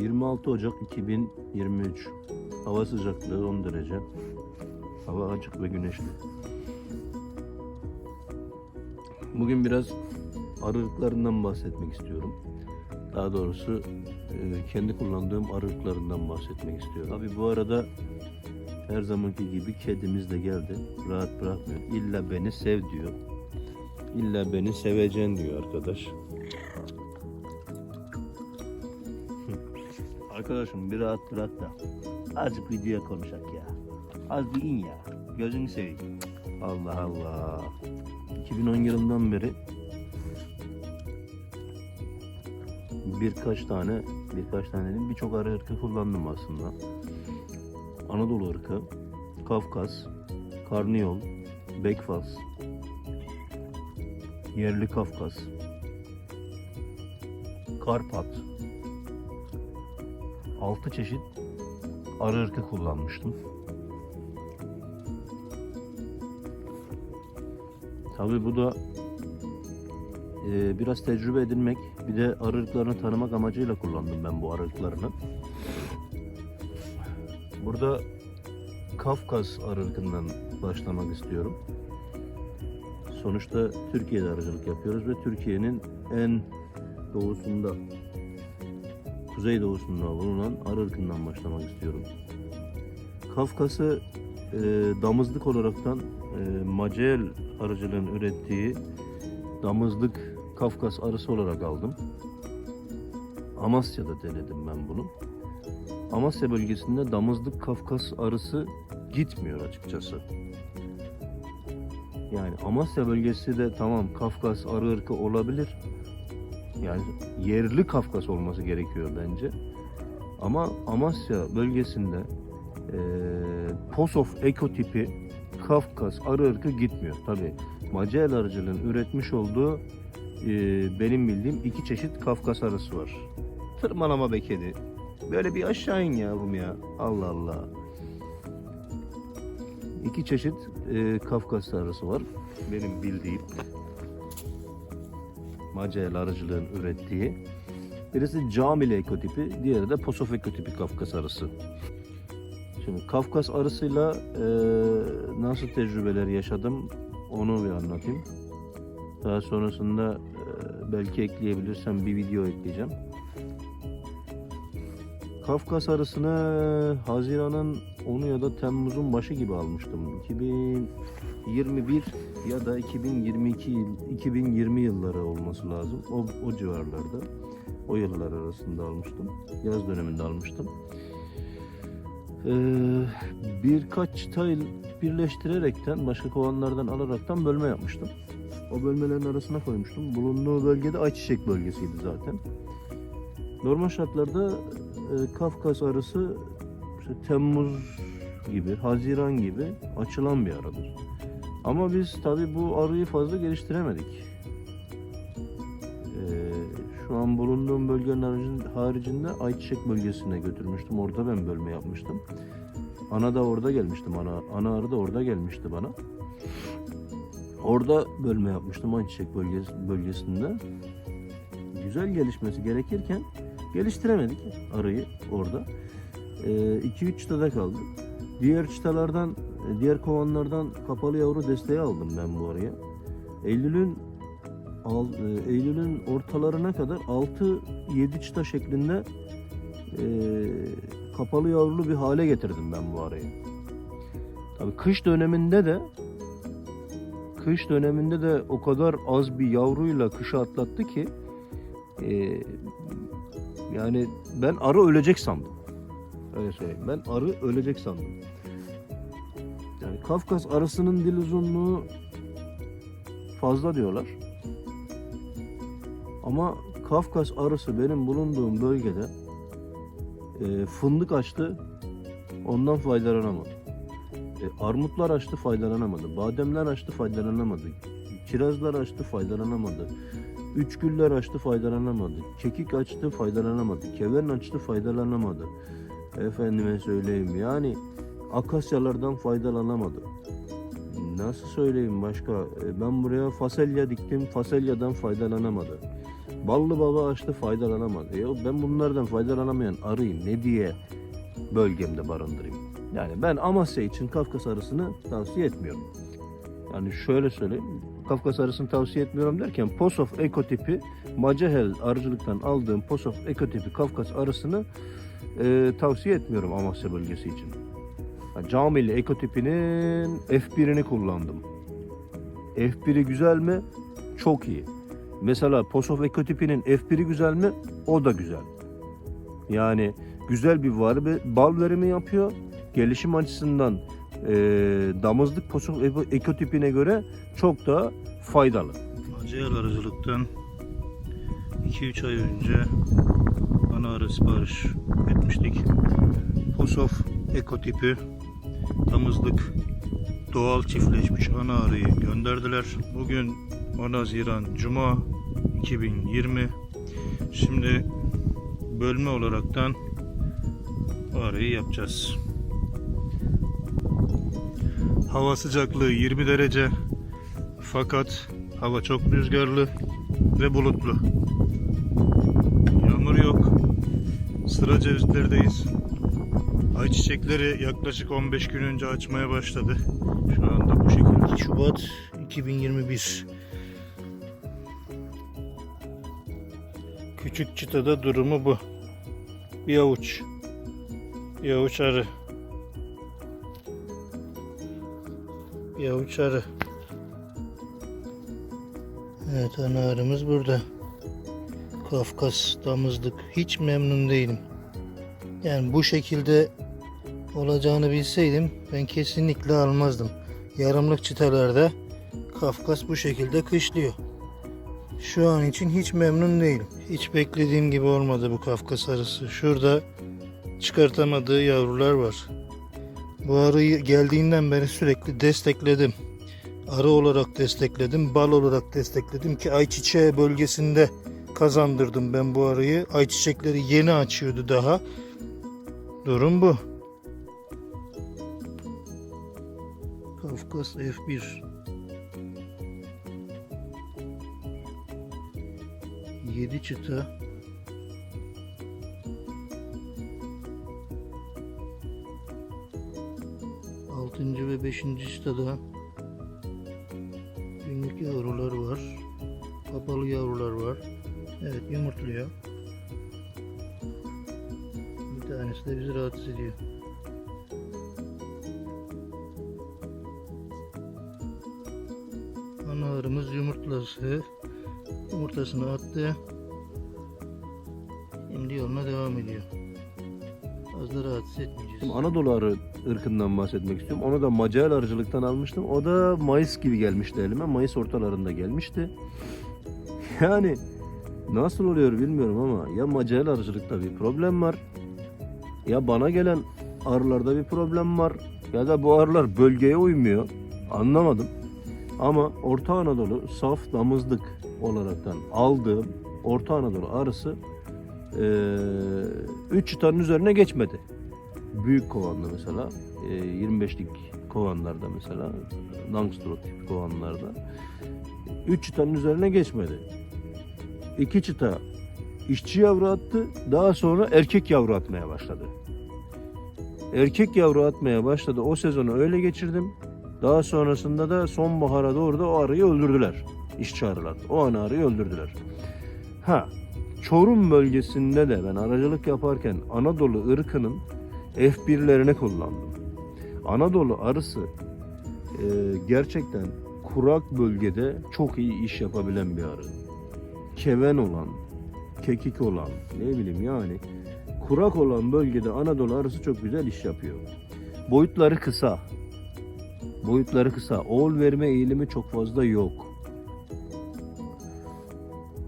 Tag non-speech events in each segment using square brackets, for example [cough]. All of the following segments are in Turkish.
26 Ocak 2023. Hava sıcaklığı 10 derece. Hava açık ve güneşli. Bugün biraz arılıklarından bahsetmek istiyorum. Daha doğrusu e, kendi kullandığım arılıklarından bahsetmek istiyorum. Tabi bu arada her zamanki gibi kedimiz de geldi. Rahat bırakmıyor. İlla beni sev diyor. İlla beni seveceksin diyor arkadaş. Arkadaşım bir rahat bırak da azıcık videoya konuşak ya. Az bir in ya. Gözünü seveyim. Allah Allah. 2010 yılından beri birkaç tane birkaç tane değil birçok arı ırkı kullandım aslında. Anadolu ırkı, Kafkas, Karniyol, Bekfas, yerli Kafkas, Karpat, 6 çeşit arı ırkı kullanmıştım. Tabii bu da e, biraz tecrübe edinmek, bir de arı ırklarını tanımak amacıyla kullandım ben bu arı ırklarını. Burada Kafkas arı ırkından başlamak istiyorum. Sonuçta Türkiye'de arıcılık yapıyoruz ve Türkiye'nin en doğusunda, kuzey doğusunda bulunan arı ırkından başlamak istiyorum. Kafkas'ı e, damızlık olaraktan e, Macel arıcılığın ürettiği damızlık Kafkas arısı olarak aldım. Amasya'da denedim ben bunu. Amasya bölgesinde damızlık Kafkas arısı gitmiyor açıkçası. Yani Amasya bölgesi de tamam Kafkas arı ırkı olabilir. Yani yerli Kafkas olması gerekiyor bence. Ama Amasya bölgesinde eee Posof ekotipi Kafkas arı ırkı gitmiyor. Tabi Macel arıcılığın üretmiş olduğu eee, benim bildiğim iki çeşit Kafkas arısı var. Tırmalama be kedi. Böyle bir aşağı in yavrum ya. Allah Allah. İki çeşit eee Kafkas arısı var. Benim bildiğim. Macel arıcılığın ürettiği. Birisi Camile ekotipi, diğeri de Posof ekotipi Kafkas arısı. Şimdi Kafkas arısıyla eee, nasıl tecrübeler yaşadım onu bir anlatayım. Daha sonrasında eee, belki ekleyebilirsem bir video ekleyeceğim. Kafkas arısını Haziran'ın 10'u ya da Temmuz'un başı gibi almıştım. 2021 ya da 2022 yıl- 2020 yılları olması lazım. O, o civarlarda. O yıllar arasında almıştım. Yaz döneminde almıştım. Ee, birkaç çıtayı birleştirerekten başka kovanlardan alaraktan bölme yapmıştım. O bölmelerin arasına koymuştum. Bulunduğu bölgede ayçiçek bölgesiydi zaten. Normal şartlarda e, Kafkas arısı işte Temmuz gibi, Haziran gibi açılan bir arıdır. Ama biz tabi bu arıyı fazla geliştiremedik. Ee, şu an bulunduğum bölgenin haricinde, ayçiçek bölgesine götürmüştüm. Orada ben bölme yapmıştım. Ana da orada gelmiştim. Ana, ana arı da orada gelmişti bana. Orada bölme yapmıştım ayçiçek bölgesi, bölgesinde. Güzel gelişmesi gerekirken geliştiremedik arıyı orada. 2-3 çıtada kaldı. Diğer çıtalardan, diğer kovanlardan kapalı yavru desteği aldım ben bu araya. Eylül'ün e, Eylül'ün ortalarına kadar 6-7 çıta şeklinde e, kapalı yavrulu bir hale getirdim ben bu arayı. Tabii kış döneminde de kış döneminde de o kadar az bir yavruyla kışı atlattı ki e, yani ben arı ölecek sandım. Öyle söyleyeyim. Ben arı ölecek sandım. Kafkas arısının dil uzunluğu fazla diyorlar. Ama Kafkas arısı benim bulunduğum bölgede e, fındık açtı. Ondan faydalanamadı. E, armutlar açtı faydalanamadı. Bademler açtı faydalanamadı. Kirazlar açtı faydalanamadı. Üç güller açtı faydalanamadı. Kekik açtı faydalanamadı. Kevern açtı faydalanamadı. Efendime söyleyeyim yani akasyalardan faydalanamadı. Nasıl söyleyeyim başka? E, Ben buraya fasulye diktim, fasulyadan faydalanamadı. Ballı baba açtı faydalanamadı. Ya ben bunlardan faydalanamayan arıyı ne diye bölgemde barındırayım? Yani ben Amasya için Kafkas arısını tavsiye etmiyorum. Yani şöyle söyleyeyim. Kafkas arısını tavsiye etmiyorum derken Posof ekotipi Macahel arıcılıktan aldığım Posof ekotipi Kafkas arısını e, tavsiye etmiyorum Amasya bölgesi için. Yani ekotipinin F1'ini kullandım. F1'i güzel mi? Çok iyi. Mesela Posof ekotipinin F1'i güzel mi? O da güzel. Yani güzel bir var bal verimi yapıyor. Gelişim açısından e, damızlık Posof eko- ekotipine göre çok daha faydalı. Acayal arıcılıktan 2-3 ay önce ana arı sipariş etmiştik. Posof ekotipi damızlık doğal çiftleşmiş ana arıyı gönderdiler. Bugün 10 Haziran Cuma 2020. Şimdi bölme olaraktan arıyı yapacağız. Hava sıcaklığı 20 derece. Fakat hava çok rüzgarlı ve bulutlu. Yağmur yok. Sıra cevizlerdeyiz. Ayçiçekleri yaklaşık 15 gün önce açmaya başladı. Şu anda bu şekilde. Şubat 2021. Küçük çıtada durumu bu. Bir avuç. Bir avuç arı. Bir avuç arı. Evet ana arımız burada. Kafkas damızlık. Hiç memnun değilim. Yani bu şekilde olacağını bilseydim ben kesinlikle almazdım. Yarımlık çıtalarda Kafkas bu şekilde kışlıyor. Şu an için hiç memnun değilim. Hiç beklediğim gibi olmadı bu Kafkas arısı. Şurada çıkartamadığı yavrular var. Bu arıyı geldiğinden beri sürekli destekledim arı olarak destekledim, bal olarak destekledim ki ayçiçeği bölgesinde kazandırdım ben bu arıyı. Ayçiçekleri yeni açıyordu daha. Durum bu. Kafkas F1 7 çıta Altıncı ve beşinci çıtada Günlük yavrular var. Kapalı yavrular var. Evet yumurtluyor. Bir tanesi de bizi rahatsız ediyor. Yumurtlası. Yumurtasını attı. Şimdi yoluna devam ediyor. Fazla rahatsız etmeyeceğiz. Anadolu arı ırkından bahsetmek istiyorum. Onu da Macar arıcılıktan almıştım. O da Mayıs gibi gelmişti elime. Mayıs ortalarında gelmişti. [laughs] Yani nasıl oluyor bilmiyorum ama ya Macar arıcılıkta bir problem var. Ya bana gelen arılarda bir problem var. Ya da bu arılar bölgeye uymuyor. Anlamadım. Ama Orta Anadolu saf damızlık olaraktan aldığım Orta Anadolu arısı 3 çıtanın üzerine geçmedi büyük kovanda mesela e, 25'lik kovanlarda mesela Langstroth tipi kovanlarda 3 çıtanın üzerine geçmedi. 2 çıta işçi yavru attı. Daha sonra erkek yavru atmaya başladı. Erkek yavru atmaya başladı. O sezonu öyle geçirdim. Daha sonrasında da sonbahara doğru da o arıyı öldürdüler. İşçi arılar. O ana arıyı öldürdüler. Ha, Çorum bölgesinde de ben aracılık yaparken Anadolu ırkının F1'lerini kullandım. Anadolu arısı e, gerçekten kurak bölgede çok iyi iş yapabilen bir arı. Keven olan, kekik olan, ne bileyim yani kurak olan bölgede Anadolu arısı çok güzel iş yapıyor. Boyutları kısa. Boyutları kısa. Oğul verme eğilimi çok fazla yok.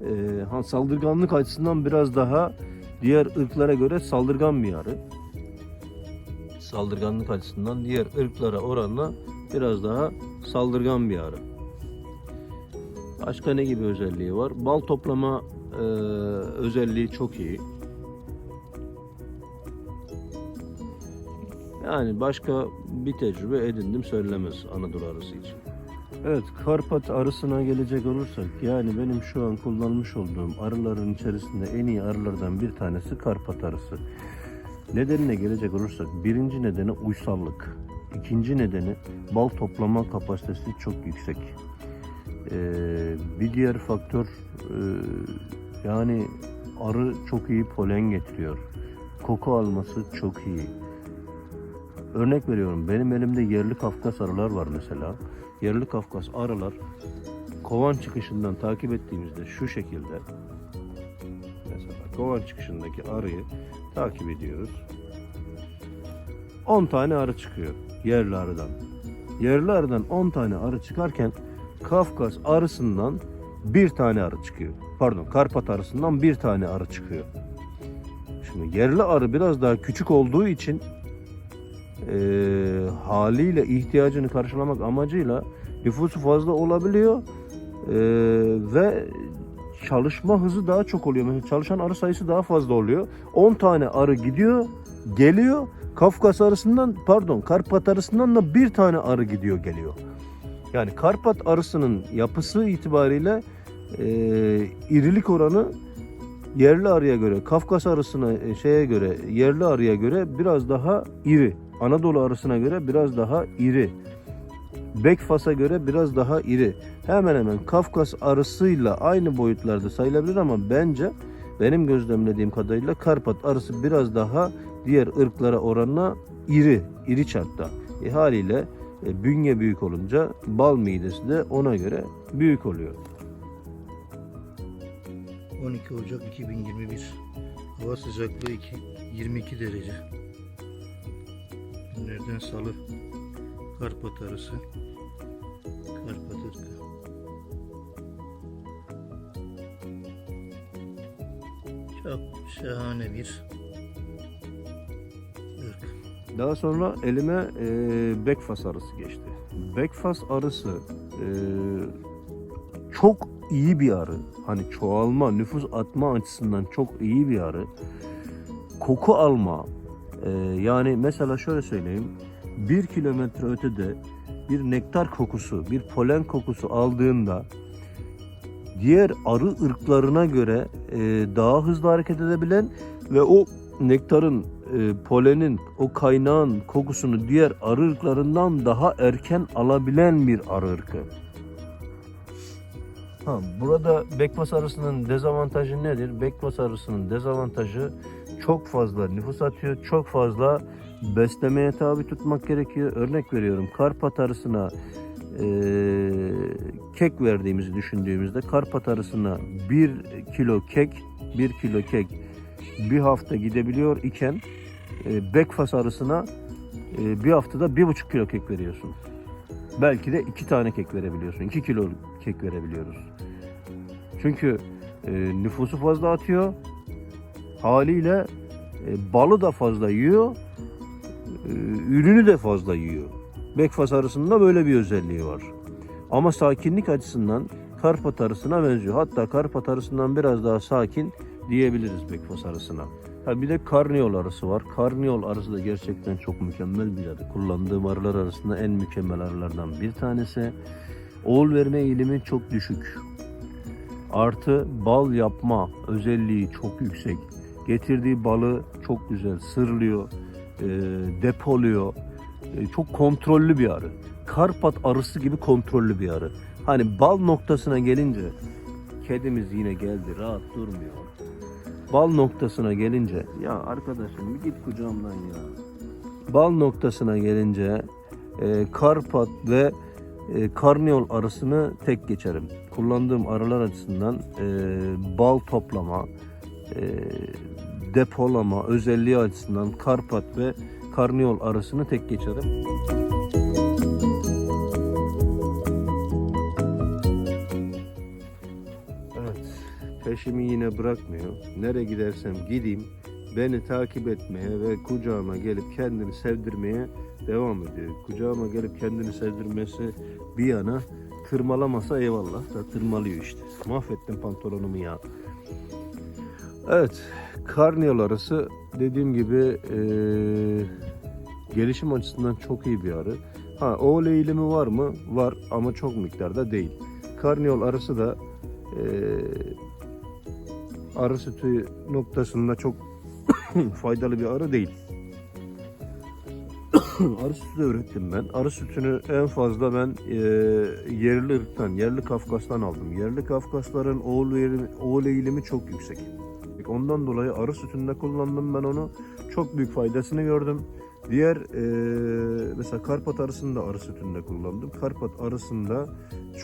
Ee, saldırganlık açısından biraz daha diğer ırklara göre saldırgan bir arı saldırganlık açısından diğer ırklara oranla biraz daha saldırgan bir arı. Başka ne gibi özelliği var? Bal toplama e, özelliği çok iyi. Yani başka bir tecrübe edindim söylemez Anadolu arısı için. Evet, Karpat arısına gelecek olursak, yani benim şu an kullanmış olduğum arıların içerisinde en iyi arılardan bir tanesi Karpat arısı. Nedenine gelecek olursak, birinci nedeni uysallık. İkinci nedeni bal toplama kapasitesi çok yüksek. Ee, bir diğer faktör, e, yani arı çok iyi polen getiriyor. Koku alması çok iyi. Örnek veriyorum, benim elimde yerli Kafkas arılar var mesela yerli Kafkas arılar kovan çıkışından takip ettiğimizde şu şekilde mesela kovan çıkışındaki arıyı takip ediyoruz. 10 tane arı çıkıyor yerli arıdan. Yerli arıdan 10 tane arı çıkarken Kafkas arısından bir tane arı çıkıyor. Pardon Karpat arısından bir tane arı çıkıyor. Şimdi yerli arı biraz daha küçük olduğu için e, haliyle ihtiyacını karşılamak amacıyla nüfusu fazla olabiliyor E, ve çalışma hızı daha çok oluyor. Mesela çalışan arı sayısı daha fazla oluyor. 10 tane arı gidiyor, geliyor. Kafkas arısından pardon Karpat arısından da bir tane arı gidiyor geliyor. Yani Karpat arısının yapısı itibariyle e, irilik oranı yerli arıya göre, Kafkas arısına e, şeye göre, yerli arıya göre biraz daha iri. Anadolu arısına göre biraz daha iri. Bekfas'a göre biraz daha iri. Hemen hemen Kafkas arısıyla aynı boyutlarda sayılabilir ama bence benim gözlemlediğim kadarıyla Karpat arısı biraz daha diğer ırklara oranla iri, iri çapta. E, haliyle e, bünye büyük olunca bal midesi de ona göre büyük oluyor. 12 Ocak 2021. Hava sıcaklığı iki- 22 derece. Günlerden salı. Karpat arısı. Karpat ırkı. Çok şahane bir ırk. Daha sonra elime e, Bekfas arısı geçti. Bekfas arısı e, çok iyi bir arı. Hani çoğalma, nüfus atma açısından çok iyi bir arı. Koku alma, e, yani mesela şöyle söyleyeyim. Bir kilometre ötede bir nektar kokusu, bir polen kokusu aldığında diğer arı ırklarına göre e, daha hızlı hareket edebilen ve o nektarın, e, polenin, o kaynağın kokusunu diğer arı ırklarından daha erken alabilen bir arı ırkı. Ha, burada bekbas arısının dezavantajı nedir? Bekbas arısının dezavantajı çok fazla nüfus atıyor, çok fazla beslemeye tabi tutmak gerekiyor. Örnek veriyorum Karpat arısına e, kek verdiğimizi düşündüğümüzde Karpat arısına bir kilo kek, bir kilo kek bir hafta gidebiliyor iken e, Bekfas arısına e, bir haftada bir buçuk kilo kek veriyorsun. Belki de iki tane kek verebiliyorsun. iki kilo kek verebiliyoruz. Çünkü e, nüfusu fazla atıyor. Haliyle e, balı da fazla yiyor. e, ürünü de fazla yiyor. Bekfas arısında böyle bir özelliği var. Ama sakinlik açısından Karpat arısına benziyor. Hatta Karpat arısından biraz daha sakin diyebiliriz Bekfas arısına. Ha bir de karniyol arısı var. Karniyol arısı da gerçekten çok mükemmel bir arı. Kullandığım arılar arasında en mükemmel arılardan bir tanesi. Oğul verme eğilimi çok düşük. Artı bal yapma özelliği çok yüksek. Getirdiği balı çok güzel sırlıyor, e, depoluyor. E, çok kontrollü bir arı. Karpat arısı gibi kontrollü bir arı. Hani bal noktasına gelince kedimiz yine geldi rahat durmuyor. Bal noktasına gelince ya arkadaşım bir git kucağımdan ya. Bal noktasına gelince e, Karpat ve e, karniyol arısını tek geçerim. Kullandığım arılar açısından e, bal toplama, depolama özelliği açısından Karpat ve karniyol arısını tek geçerim. Evet, peşimi yine bırakmıyor. Nereye gidersem gideyim beni takip etmeye ve kucağıma gelip kendini sevdirmeye devam ediyor. Kucağıma gelip kendini sevdirmesi bir yana tırmalamasa eyvallah da tırmalıyor işte. Mahvettim pantolonumu ya. Evet, karniyol arası dediğim gibi eee, gelişim açısından çok iyi bir arı. Ha oğul eğilimi var mı? Var ama çok miktarda değil. Karniyol arısı da e, arı sütü noktasında çok [coughs] faydalı bir arı değil. [coughs] arı sütü de ürettim ben. Arı sütünü en fazla ben e, yerli ırktan, yerli Kafkas'tan aldım. Yerli Kafkasların oğul oğul eğilimi çok yüksek. Ondan dolayı arı sütünde kullandım ben onu. Çok büyük faydasını gördüm. Diğer e, mesela Karpat arısında arı sütünde kullandım. Karpat arısında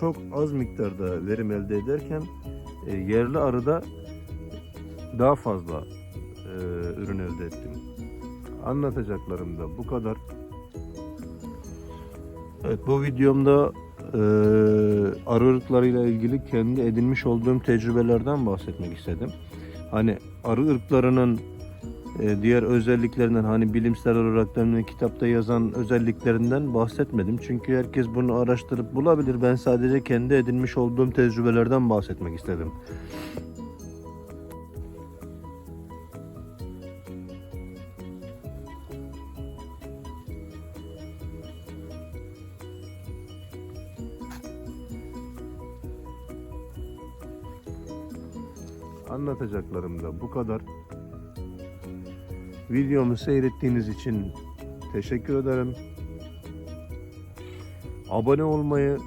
çok az miktarda verim elde ederken e, yerli arıda daha fazla e, ürün elde ettim. Anlatacaklarım da bu kadar. Evet bu videomda e, arı ırklarıyla ilgili kendi edinmiş olduğum tecrübelerden bahsetmek istedim. Hani arı ırklarının e, diğer özelliklerinden hani bilimsel olarak da kitapta yazan özelliklerinden bahsetmedim. Çünkü herkes bunu araştırıp bulabilir. Ben sadece kendi edinmiş olduğum tecrübelerden bahsetmek istedim. Anlatacaklarım da bu kadar. Videomu seyrettiğiniz için teşekkür ederim. Abone olmayı,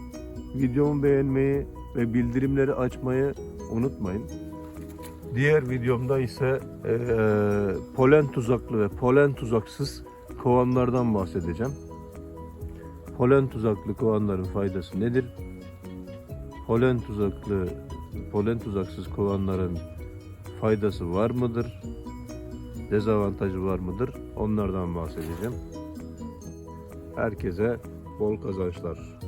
videomu beğenmeyi ve bildirimleri açmayı unutmayın. Diğer videomda ise eee, polen tuzaklı ve polen tuzaksız kovanlardan bahsedeceğim. Polen tuzaklı kovanların faydası nedir? Polen tuzaklı, polen tuzaksız kovanların faydası var mıdır? Dezavantajı var mıdır? Onlardan bahsedeceğim. Herkese bol kazançlar.